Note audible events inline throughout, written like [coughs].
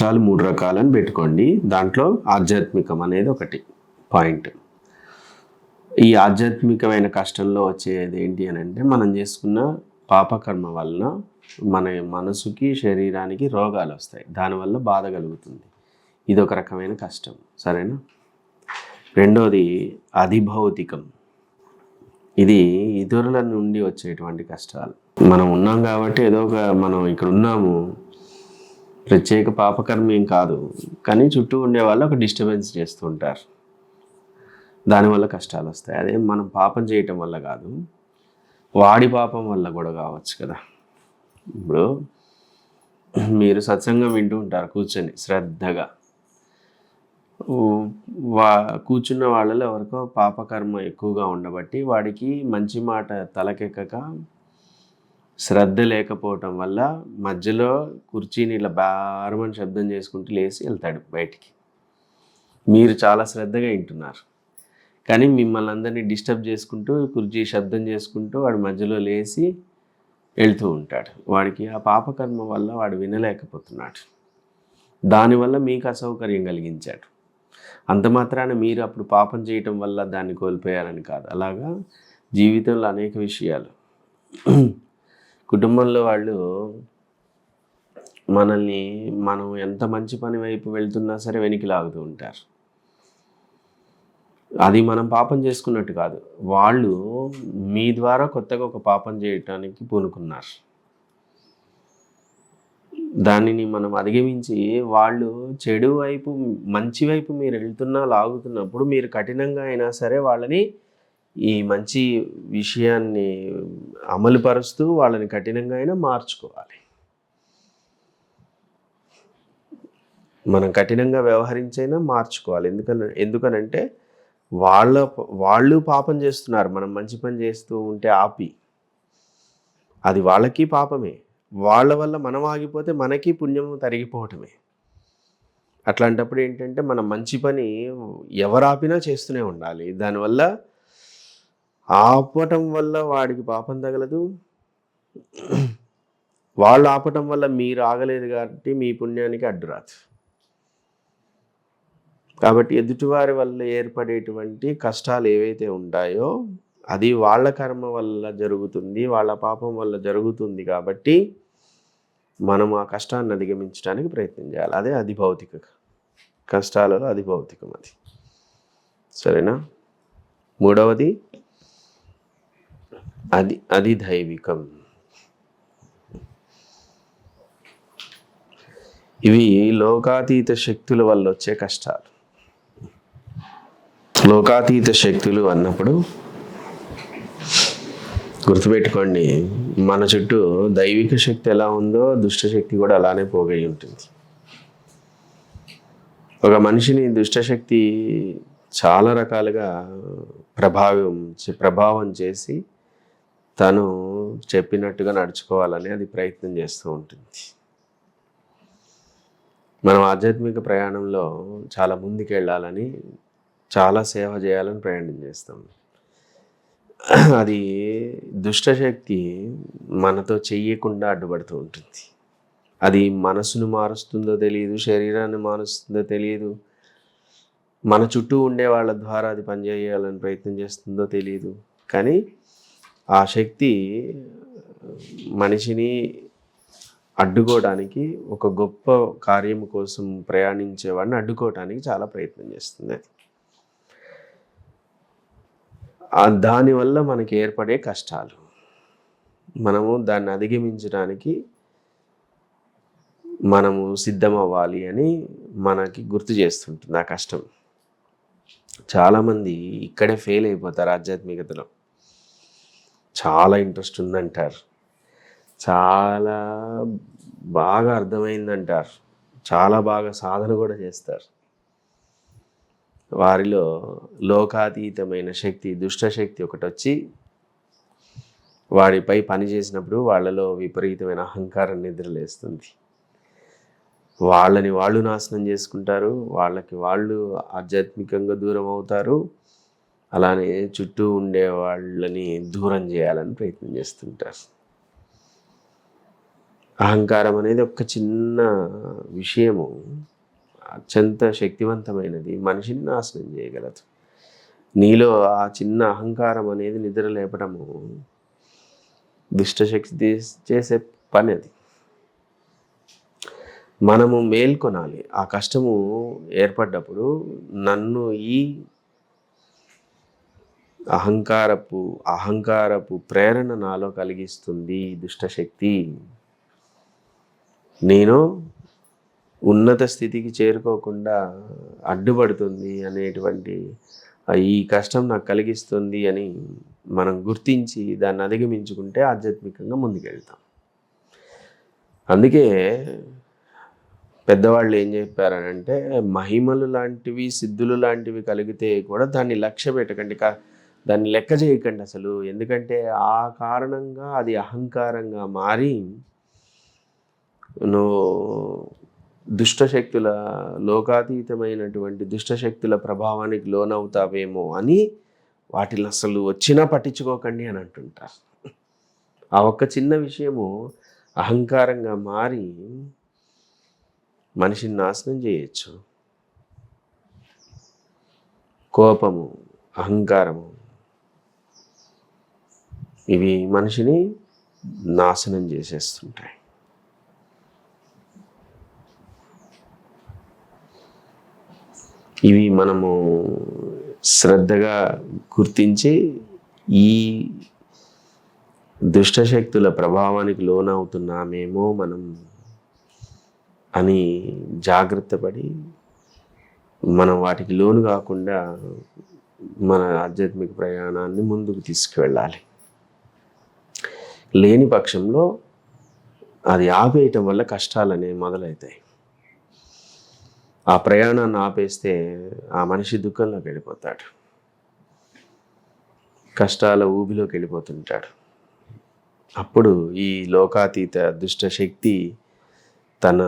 కష్టాలు మూడు రకాలని పెట్టుకోండి. దాంట్లో ఆధ్యాత్మికం అనేది ఒకటి పాయింట్. ఈ ఆధ్యాత్మికమైన కష్టంలో వచ్చేది ఏంటి అని అంటే మనం చేసుకున్న పాపకర్మ వలన మన మనసుకి శరీరానికి రోగాలు వస్తాయి. దానివల్ల బాధ కలుగుతుంది. ఇది ఒక రకమైన కష్టం. సరేనా? రెండోది అధిభౌతికం. ఇది ఇతరుల నుండి వచ్చేటువంటి కష్టాలు. మనం ఉన్నాం కాబట్టి ఏదో ఒక మనం ఇక్కడ ఉన్నాము. ప్రత్యేక పాపకర్మ ఏం కాదు. కానీ చుట్టూ ఉండే వాళ్ళు ఒక డిస్టర్బెన్స్ చేస్తుంటారు. దానివల్ల కష్టాలు వస్తాయి. అదే మనం పాపం చేయటం వల్ల కాదు. వాడి పాపం వల్ల కూడా కావచ్చు కదా. ఇప్పుడు మీరు సత్సంగం వింటూ ఉంటారు కూర్చొని శ్రద్ధగా. వా కూర్చున్న వాళ్ళలో ఎవరికో పాపకర్మ ఎక్కువగా ఉండబట్టి వాడికి మంచి మాట తలకెక్కక శ్రద్ధ లేకపోవటం వల్ల మధ్యలో కుర్చీని ఇలా భారమని శబ్దం చేసుకుంటూ లేచి వెళ్తాడు బయటికి. మీరు చాలా శ్రద్ధగా వింటున్నారు. కానీ మిమ్మల్ని అందరినీ డిస్టర్బ్ చేసుకుంటూ కుర్చీ శబ్దం చేసుకుంటూ వాడు మధ్యలో లేచి వెళ్తూ ఉంటాడు. వాడికి ఆ పాపకర్మ వల్ల వాడు వినలేకపోతున్నాడు. దానివల్ల మీకు అసౌకర్యం కలిగించాడు. అంత మాత్రాన మీరు అప్పుడు పాపం చేయటం వల్ల దాన్ని కోల్పోయారని కాదు. అలాగా? జీవితంలో అనేక విషయాలు. కుటుంబంలో వాళ్ళు మనల్ని మనం ఎంత మంచి పని వైపు వెళ్తున్నా సరే వెనక్కి లాగుతూ ఉంటారు. అది మనం పాపం చేసుకున్నట్టు కాదు. వాళ్ళు మీ ద్వారా కొత్తగా ఒక పాపం చేయటానికి పూనుకున్నారు. దానిని మనం అధిగమించి వాళ్ళు చెడు వైపు మంచి వైపు మీరు వెళ్తున్నా లాగుతున్నప్పుడు మీరు కఠినంగా అయినా సరే వాళ్ళని ఈ మంచి విషయాన్ని అమలుపరుస్తూ వాళ్ళని కఠినంగా అయినా మార్చుకోవాలి. మనం కఠినంగా వ్యవహరించైనా మార్చుకోవాలి. ఎందుకని ఎందుకనంటే వాళ్ళ వాళ్ళు పాపం చేస్తున్నారు. మనం మంచి పని చేస్తూ ఉంటే ఆపి. అది వాళ్ళకి పాపమే. వాళ్ళ వల్ల మనం ఆగిపోతే మనకి పుణ్యము తరిగిపోవటమే. అట్లాంటప్పుడు ఏంటంటే మనం మంచి పని ఎవరు ఆపినా చేస్తూనే ఉండాలి. దానివల్ల ఆపటం వల్ల వాడికి పాపం తగలదు. వాళ్ళు ఆపటం వల్ల మీరు ఆగలేదు కాబట్టి మీ పుణ్యానికి అడ్డురాదు. కాబట్టి ఎదుటివారి వల్ల ఏర్పడేటువంటి కష్టాలు ఏవైతే ఉంటాయో అది వాళ్ళ కర్మ వల్ల జరుగుతుంది వాళ్ళ పాపం వల్ల జరుగుతుంది కాబట్టి మనం ఆ కష్టాన్ని అధిగమించడానికి ప్రయత్నం చేయాలి. అదే అది భౌతిక కష్టాలలో అది భౌతికం అది. సరేనా? మూడవది అది అది దైవికం. ఇవి లోకాతీత శక్తుల వల్ల వచ్చే కష్టాలు. లోకాతీత శక్తులు అన్నప్పుడు గుర్తుపెట్టుకోండి మన చుట్టూ దైవిక శక్తి ఎలా ఉందో దుష్ట శక్తి కూడా అలానే పోగై ఉంటుంది. ఒక మనిషిని దుష్టశక్తి చాలా రకాలుగా ప్రభావం చే- ప్రభావం చేసి తను చెప్పినట్టుగా నడుచుకోవాలని అది ప్రయత్నం చేస్తూ ఉంటుంది. మనం ఆధ్యాత్మిక ప్రయాణంలో చాలా ముందుకు వెళ్ళాలని చాలా సేవ చేయాలని ప్రయాణం చేస్తాం. అది దుష్టశక్తి మనతో చెయ్యకుండా అడ్డుపడుతూ ఉంటుంది. అది మనసును మారుస్తుందో తెలియదు శరీరాన్ని మారుస్తుందో తెలియదు మన చుట్టూ ఉండే వాళ్ళ ద్వారా అది పనిచేయాలని ప్రయత్నం చేస్తుందో తెలియదు కానీ ఆ శక్తి మనిషిని అడ్డుకోవడానికి ఒక గొప్ప కార్యం కోసం ప్రయాణించేవాడిని అడ్డుకోవడానికి చాలా ప్రయత్నం చేస్తుంది. దానివల్ల మనకి ఏర్పడే కష్టాలు. మనము దాన్ని అధిగమించడానికి మనము సిద్ధం అవ్వాలి అని మనకి గుర్తు చేస్తుంటుంది ఆ కష్టం. చాలామంది ఇక్కడే ఫెయిల్ అయిపోతారు ఆధ్యాత్మికతలో. చాలా ఇంట్రెస్ట్ ఉందంటారు. చాలా బాగా అర్థమైందంటారు. చాలా బాగా సాధన కూడా చేస్తారు. వారిలో లోకాతీతమైన శక్తి దుష్టశక్తి ఒకటి వచ్చి వాడిపై పని చేసినప్పుడు వాళ్ళలో విపరీతమైన అహంకారం నిద్రలేస్తుంది వాళ్ళని వాళ్ళు నాశనం చేసుకుంటారు. వాళ్ళకి వాళ్ళు ఆధ్యాత్మికంగా దూరం అవుతారు. అలానే చుట్టూ ఉండే వాళ్ళని దూరం చేయాలని ప్రయత్నం చేస్తుంటారు. అహంకారం అనేది ఒక చిన్న విషయము. అత్యంత శక్తివంతమైనది. మనిషిని నాశనం చేయగలదు. నీలో ఆ చిన్న అహంకారం అనేది నిద్ర లేపడము దుష్టశక్తి చేసే పని అది. మనము మేల్కొనాలి. ఆ కష్టము ఏర్పడ్డప్పుడు నన్ను ఈ అహంకారపు అహంకారపు ప్రేరణ నాలో కలిగిస్తుంది దుష్టశక్తి నేను ఉన్నత స్థితికి చేరుకోకుండా అడ్డుపడుతుంది అనేటువంటి ఈ కష్టం నాకు కలిగిస్తుంది అని మనం గుర్తించి దాన్ని అధిగమించుకుంటే ఆధ్యాత్మికంగా ముందుకెళ్తాం. అందుకే పెద్దవాళ్ళు ఏం చెప్పారనంటే మహిమలు లాంటివి సిద్ధులు లాంటివి కలిగితే కూడా దాన్ని లక్ష్య పెట్టకండి కా దాన్ని లెక్క చేయకండి అసలు. ఎందుకంటే ఆ కారణంగా అది అహంకారంగా మారి నువ్వు దుష్టశక్తుల లోకాతీతమైనటువంటి దుష్టశక్తుల ప్రభావానికి లోనవుతావేమో అని వాటిని అసలు వచ్చినా పట్టించుకోకండి అని అంటుంటారు. ఆ ఒక్క చిన్న విషయము అహంకారంగా మారి మనిషిని నాశనం చేయొచ్చు. కోపము అహంకారము ఇవి మనిషిని నాశనం చేసేస్తుంటాయి. ఇవి మనము శ్రద్ధగా గుర్తించి ఈ దుష్టశక్తుల ప్రభావానికి లోనవుతున్నామేమో మనం అని జాగ్రత్త పడి మనం వాటికి లోను కాకుండా మన ఆధ్యాత్మిక ప్రయాణాన్ని ముందుకు తీసుకువెళ్ళాలి. లేని పక్షంలో అది ఆపేయటం వల్ల కష్టాలు అనేవి మొదలవుతాయి. ఆ ప్రయాణాన్ని ఆపేస్తే ఆ మనిషి దుఃఖంలోకి వెళ్ళిపోతాడు. కష్టాల ఊబిలోకి వెళ్ళిపోతుంటాడు. అప్పుడు ఈ లోకాతీత దుష్ట శక్తి తన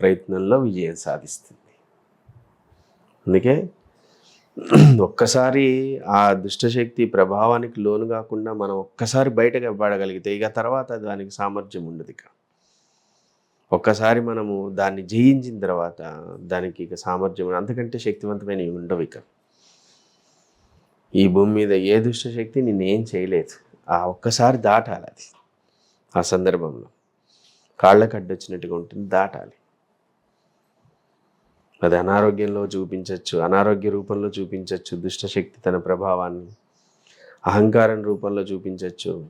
ప్రయత్నంలో విజయం సాధిస్తుంది. అందుకే ఒక్కసారి ఆ దుష్టశక్తి ప్రభావానికి లోను కాకుండా మనం ఒక్కసారి బయటకు పడగలిగితే ఇక తర్వాత దానికి సామర్థ్యం ఉండదు ఇక. ఒక్కసారి మనము దాన్ని జయించిన తర్వాత దానికి ఇక సామర్థ్యం అంతకంటే శక్తివంతమైన ఉండవు ఇక. ఈ భూమి మీద ఏ దుష్టశక్తి నేనేం చేయలేదు. ఆ ఒక్కసారి దాటాలి అది. ఆ సందర్భంలో కాళ్ళ కడ్డొచ్చినట్టుగా ఉంటుంది దాటాలి. అది అనారోగ్యంలో చూపించవచ్చు అనారోగ్య రూపంలో చూపించవచ్చు దుష్టశక్తి తన ప్రభావాన్ని అహంకారం రూపంలో చూపించవచ్చు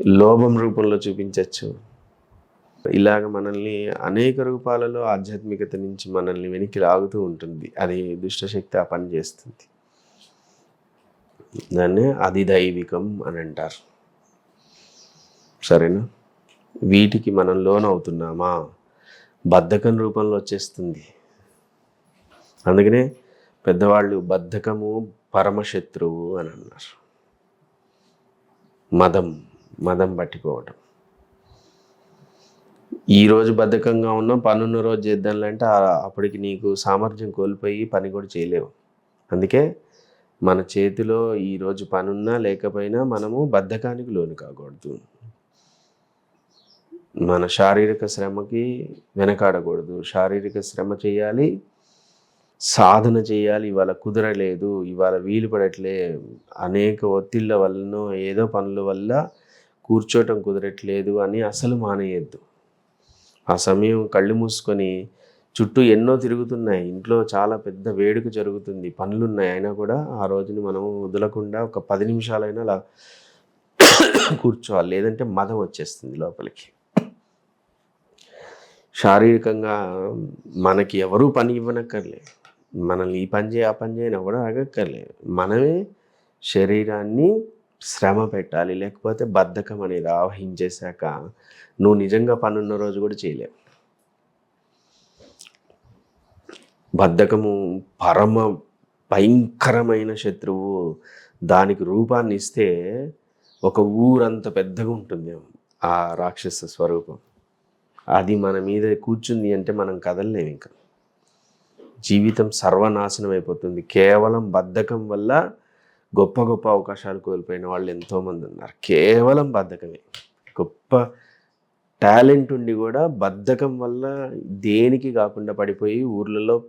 లోభం రూపంలో చూపించవచ్చు ఇలాగ మనల్ని అనేక రూపాలలో ఆధ్యాత్మికత నుంచి మనల్ని వెనక్కి లాగుతూ ఉంటుంది. అది దుష్టశక్తి ఆ పని చేస్తుంది. దాన్ని అది దైవికం అని అంటారు. సరేనా? వీటికి మనం లోన్ అవుతున్నామా బద్ధకం రూపంలో వచ్చేస్తుంది. అందుకనే పెద్దవాళ్ళు బద్ధకము పరమశత్రువు అని అన్నారు. మదం మదం పట్టుకోవటం. ఈరోజు బద్ధకంగా ఉన్నాం పనున్న రోజు చేద్దాంలంటే అప్పటికి నీకు సామర్థ్యం కోల్పోయి పని కూడా చేయలేవు. అందుకే మన చేతిలో ఈరోజు పనున్నా లేకపోయినా మనము బద్ధకానికి లోను కాకూడదు. మన శారీరక శ్రమకి వెనకాడకూడదు. శారీరక శ్రమ చేయాలి సాధన చేయాలి. ఇవాళ కుదరలేదు ఇవాళ వీలు పడట్లే. అనేక ఒత్తిళ్ళ వల్లనో ఏదో పనుల వల్ల కూర్చోవటం కుదరట్లేదు అని అసలు మానేయద్దు. ఆ సమయం కళ్ళు మూసుకొని చుట్టూ ఎన్నో తిరుగుతున్నాయి. ఇంట్లో చాలా పెద్ద వేడుక జరుగుతుంది. పనులు ఉన్నాయి అయినా కూడా ఆ రోజుని మనం వదలకుండా ఒక పది నిమిషాలైనా అలా [coughs] కూర్చోవాలి. లేదంటే మదం వచ్చేస్తుంది లోపలికి. శారీరకంగా మనకి ఎవరూ పని ఇవ్వనక్కర్లేదు. మనల్ని ఈ పని చేయి ఆ పని చేయని కూడా అడగక్కర్లేదు. మనమే శరీరాన్ని శ్రమ పెట్టాలి లేకపోతే బద్ధకం అనేది ఆవహించేశాక నువ్వు నిజంగా పనున్న రోజు కూడా చేయలేవు. బద్ధకము పరమ భయంకరమైన శత్రువు దానికి రూపాన్ని ఇస్తే ఒక ఊరంత పెద్దగా ఉంటుంది ఆ రాక్షస స్వరూపం. అది మన మీద కూర్చుంది అంటే మనం కదలలేము ఇంకా. జీవితం సర్వనాశనం అయిపోతుంది. కేవలం బద్ధకం వల్ల గొప్ప గొప్ప అవకాశాలు కోల్పోయిన వాళ్ళు ఎంతోమంది ఉన్నారు. కేవలం బద్ధకమే. గొప్ప టాలెంట్ ఉండి కూడా బద్ధకం వల్ల దేనికి కాకుండా పడిపోయి ఊర్లలో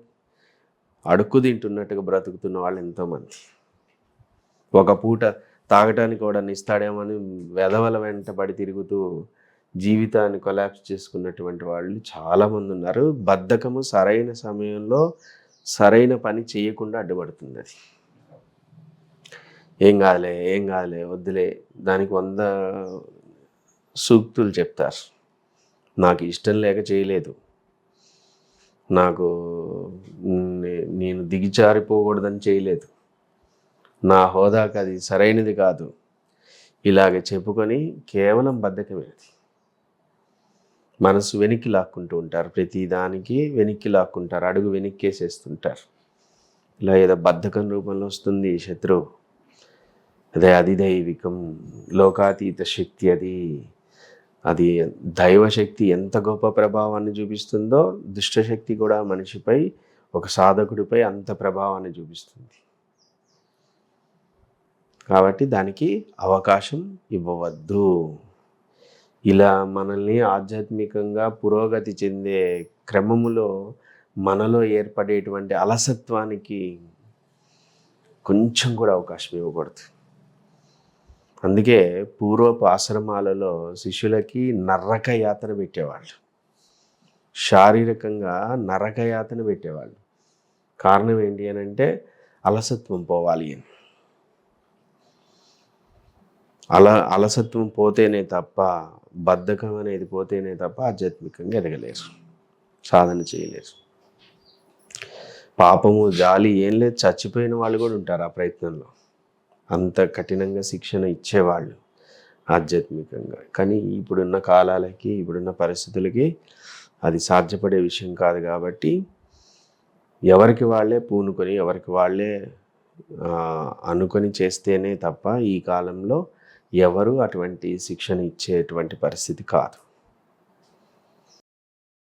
అడుక్కు తింటున్నట్టుగా బ్రతుకుతున్న వాళ్ళు ఎంతోమంది. ఒక పూట తాగటానికి కూడా ఇస్తాడేమని వెధవల వెంట పడి తిరుగుతూ జీవితాన్ని కొలాప్స్ చేసుకున్నటువంటి వాళ్ళు చాలామంది ఉన్నారు. బద్ధకము సరైన సమయంలో సరైన పని చేయకుండా అడ్డుపడుతుంది అది. ఏం కాదులే ఏం కాదులే వద్దులే దానికి వంద సూక్తులు చెప్తారు. నాకు ఇష్టం లేక చేయలేదు. నాకు నేను దిగిచారిపోకూడదని చేయలేదు. నా హోదాకు అది సరైనది కాదు. ఇలాగ చెప్పుకొని కేవలం బద్ధకమే అది. మనసు వెనక్కి లాక్కుంటూ ఉంటారు. ప్రతి దానికి వెనక్కి లాక్కుంటారు. అడుగు వెనక్కేసేస్తుంటారు. ఇలా ఏదో బద్ధకం రూపంలో వస్తుంది శత్రువు. అదే అది దైవికం లోకాతీత శక్తి అది. అది దైవశక్తి ఎంత గొప్ప ప్రభావాన్ని చూపిస్తుందో దుష్టశక్తి కూడా మనిషిపై ఒక సాధకుడిపై అంత ప్రభావాన్ని చూపిస్తుంది. కాబట్టి దానికి అవకాశం ఇవ్వవద్దు. ఇలా మనల్ని ఆధ్యాత్మికంగా పురోగతి చెందే క్రమములో మనలో ఏర్పడేటువంటి అలసత్వానికి కొంచెం కూడా అవకాశం ఇవ్వకూడదు. అందుకే పూర్వపు ఆశ్రమాలలో శిష్యులకి నరక యాతన పెట్టేవాళ్ళు. శారీరకంగా నరక యాతన పెట్టేవాళ్ళు. కారణం ఏంటి అని అంటే అలసత్వం పోవాలి అని. అల అలసత్వం పోతేనే తప్ప బద్ధకం అనేది పోతేనే తప్ప ఆధ్యాత్మికంగా ఎదగలేరు. సాధన చేయలేరు. పాపము జాలి ఏం లేదు. చచ్చిపోయిన వాళ్ళు కూడా ఉంటారు ఆ ప్రయత్నంలో. అంత కఠినంగా శిక్షణ ఇచ్చేవాళ్ళు ఆధ్యాత్మికంగా. కానీ ఇప్పుడున్న కాలాలకి ఇప్పుడున్న పరిస్థితులకి అది సాధ్యపడే విషయం కాదు కాబట్టి ఎవరికి వాళ్ళే పూనుకొని ఎవరికి వాళ్ళే అనుకొని చేస్తేనే తప్ప ఈ కాలంలో ఎవరు అటువంటి శిక్షణ ఇచ్చేటువంటి పరిస్థితి కాదు.